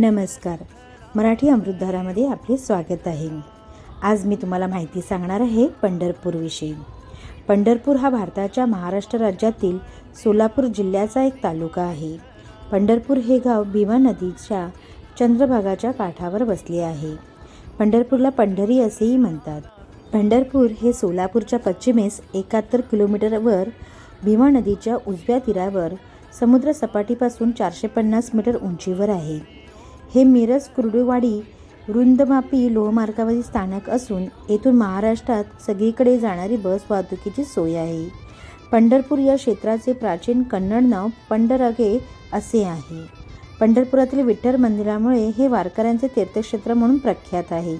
नमस्कार. मराठी अमृतधारामध्ये आपले स्वागत आहे. आज मी तुम्हाला माहिती सांगणार आहे पंढरपूरविषयी. पंढरपूर हा भारताच्या महाराष्ट्र राज्यातील सोलापूर जिल्ह्याचा एक तालुका आहे. पंढरपूर हे गाव भीमा नदीच्या चंद्रभागाच्या काठावर वसले आहे. पंढरपूरला पंढरी असेही म्हणतात. पंढरपूर हे सोलापूरच्या पश्चिमेस एकाहत्तर किलोमीटरवर भीमा नदीच्या उजव्या तीरावर समुद्र सपाटीपासून चारशे पन्नास मीटर उंचीवर आहे. हे मिरज कुर्डुवाडी रुंदमापी लोहमार्गावरील स्थानक असून येथून महाराष्ट्रात सगळीकडे जाणारी बस वाहतुकीची सोय आहे. पंढरपूर या क्षेत्राचे प्राचीन कन्नड नाव पंढरगे असे आहे. पंढरपुरातील विठ्ठल मंदिरामुळे हे वारकऱ्यांचे तीर्थक्षेत्र म्हणून प्रख्यात आहे.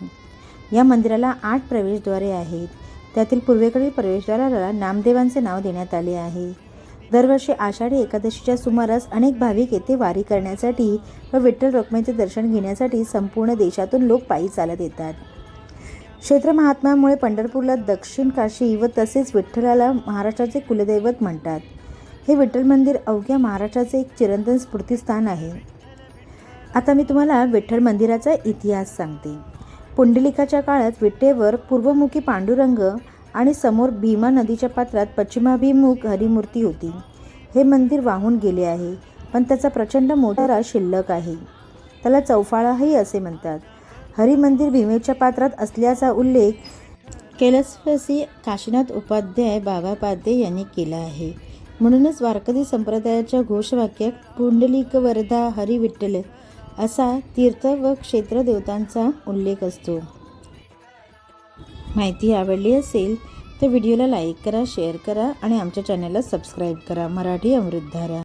या मंदिराला आठ प्रवेशद्वारे आहेत. त्यातील पूर्वेकडील प्रवेशद्वाराला नामदेवांचे नाव देण्यात आले आहे. दरवर्षी आषाढी एकादशीच्या सुमारास अनेक भाविक येथे वारी करण्यासाठी व विठ्ठल रखुमाईचे दर्शन घेण्यासाठी संपूर्ण देशातून लोक पायी चालत येतात. क्षेत्र महात्म्यामुळे पंढरपूरला दक्षिण काशी व तसेच विठ्ठलाला महाराष्ट्राचे कुलदैवत म्हणतात. हे विठ्ठल मंदिर अवघ्या महाराष्ट्राचे एक चिरंतन स्फूर्तीस्थान आहे. आता मी तुम्हाला विठ्ठल मंदिराचा इतिहास सांगते. पुंडलिकाच्या काळात विटेवर पूर्वमुखी पांडुरंग आणि समोर भीमा नदीच्या पात्रात पश्चिमाभिमुख हरिमूर्ती होती. हे मंदिर वाहून गेले आहे पण त्याचा प्रचंड मोठारा शिल्लक आहे. त्याला चौफाळाही असे म्हणतात. हरिमंदिर भीमेच्या पात्रात असल्याचा उल्लेख कैलासवासी काशीनाथ उपाध्याय बाबापाध्ये यांनी केला आहे. म्हणूनच वारकरी संप्रदायाच्या घोषवाक्यात पुंडलिक वरदा हरिविठ्ठल असा तीर्थ व क्षेत्र देवतांचा उल्लेख असतो. माहिती आवडली असेल तर व्हिडिओला लाईक करा शेअर करा आणि आमच्या चॅनलला सबस्क्राईब करा. मराठी अमृतधारा.